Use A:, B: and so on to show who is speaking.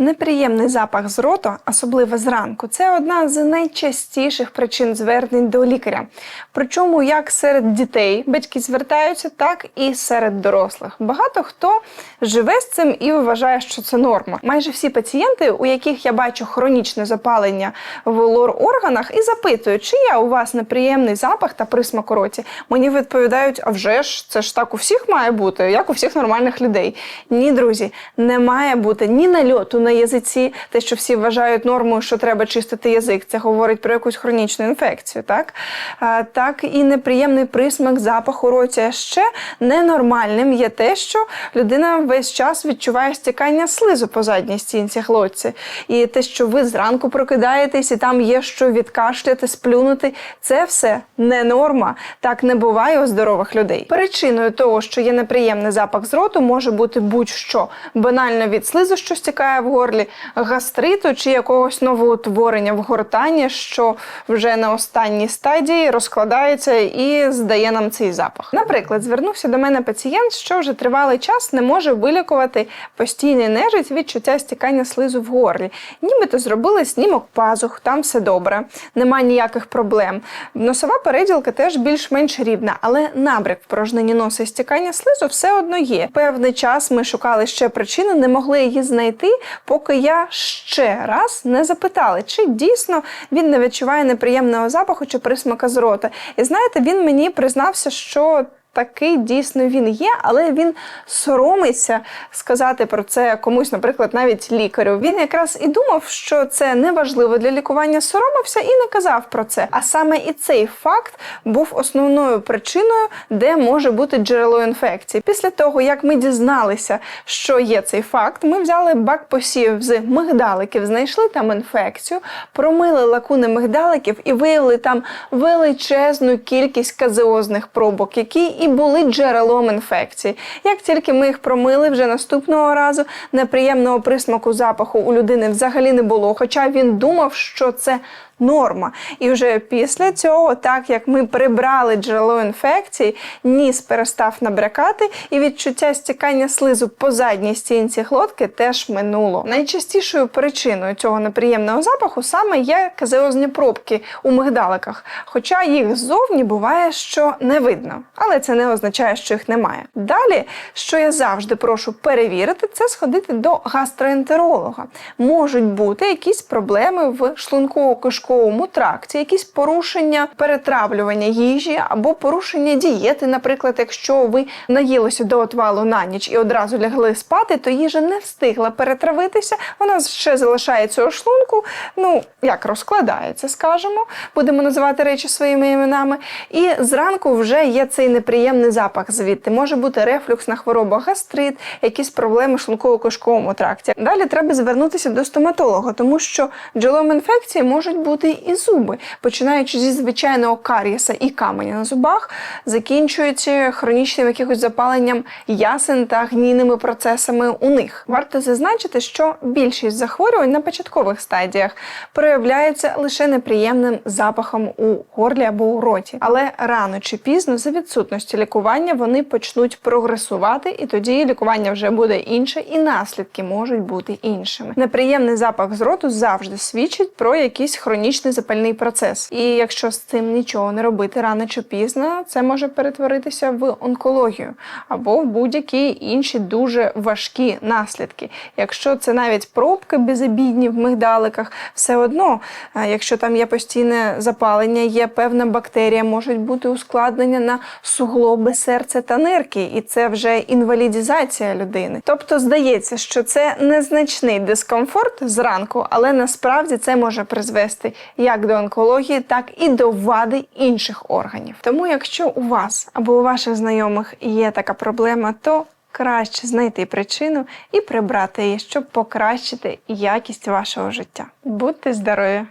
A: Неприємний запах з роту, особливо зранку, це одна з найчастіших причин звернень до лікаря. Причому як серед дітей батьки звертаються, так і серед дорослих. Багато хто живе з цим і вважає, що це норма. Майже всі пацієнти, у яких я бачу хронічне запалення в лор-органах, і запитують, чи є у вас неприємний запах та присмак у роті. Мені відповідають, а вже ж це ж так у всіх має бути, як у всіх нормальних людей. Ні, друзі, не має бути ні нальоту на язиці, те, що всі вважають нормою, що треба чистити язик. Це говорить про якусь хронічну інфекцію, так? Так і неприємний присмак, запах у роті. А ще ненормальним є те, що людина весь час відчуває стікання слизу по задній стінці глотці. І те, що ви зранку прокидаєтесь, і там є що відкашляти, сплюнути, це все не норма. Так не буває у здорових людей. Причиною того, що є неприємний запах з роту, може бути будь-що банально від слизу, що стікає в горлі, гастриту чи якогось новоутворення в гортані, що вже на останній стадії розкладається і здає нам цей запах. Наприклад, звернувся до мене пацієнт, що вже тривалий час не може вилікувати постійний нежить відчуття стікання слизу в горлі. Нібито зробили снімок пазух, там все добре, нема ніяких проблем. Носова переділка теж більш-менш рівна, але набряк в носа і стікання слизу все одно є. Певний час ми шукали ще причину, не могли її знайти, поки я ще раз не запитала, чи дійсно він не відчуває неприємного запаху чи присмака з рота. І знаєте, він мені признався, що. Такий дійсно він є, але він соромиться сказати про це комусь, наприклад, навіть лікарю. Він якраз і думав, що це не важливо для лікування, соромився і не казав про це. А саме і цей факт був основною причиною, де може бути джерело інфекції. Після того, як ми дізналися, що є цей факт, ми взяли бак посів з мигдаликів, знайшли там інфекцію, промили лакуни мигдаликів і виявили там величезну кількість казеозних пробок, які і були джерелом інфекції. Як тільки ми їх промили вже наступного разу, неприємного присмаку запаху у людини взагалі не було, хоча він думав, що це норма. І вже після цього, так як ми прибрали джерело інфекції, ніс перестав набрякати, і відчуття стікання слизу по задній стінці глотки теж минуло. Найчастішою причиною цього неприємного запаху саме є казеозні пробки у мигдаликах, хоча їх ззовні буває, що не видно, але це не означає, що їх немає. Далі, що я завжди прошу перевірити, це сходити до гастроентеролога. Можуть бути якісь проблеми в шлунково-кишковому тракті, якісь порушення перетравлювання їжі або порушення дієти. Наприклад, якщо ви наїлися до отвалу на ніч і одразу лягли спати, то їжа не встигла перетравитися, вона ще залишається у шлунку. Ну як розкладається, скажімо, будемо називати речі своїми іменами. І зранку вже є цей неприємний запах звідти. Може бути рефлюксна хвороба, гастрит, якісь проблеми шлунково-кишковому тракті. Далі треба звернутися до стоматолога, тому що джерелом інфекції можуть бути і зуби, починаючи зі звичайного карієса і каменя на зубах, закінчуючи хронічним якихось запаленням ясен та гнійними процесами у них. Варто зазначити, що більшість захворювань на початкових стадіях проявляються лише неприємним запахом у горлі або у роті, але рано чи пізно за відсутності лікування вони почнуть прогресувати, і тоді лікування вже буде інше, і наслідки можуть бути іншими. Неприємний запах з роту завжди свідчить про якийсь хронічний запальний процес. І якщо з цим нічого не робити рано чи пізно, це може перетворитися в онкологію або в будь-які інші дуже важкі наслідки. Якщо це навіть пробки безобідні в мигдаликах, все одно, е, якщо там є постійне запалення, є певна бактерія, можуть бути ускладнення на суглоби серця та нирки, і це вже інвалідізація людини. Тобто здається, що це незначний дискомфорт зранку, але насправді це може призвести як до онкології, так і до вади інших органів. Тому, якщо у вас або у ваших знайомих є така проблема, то краще знайти причину і прибрати її, щоб покращити якість вашого життя. Будьте здорові!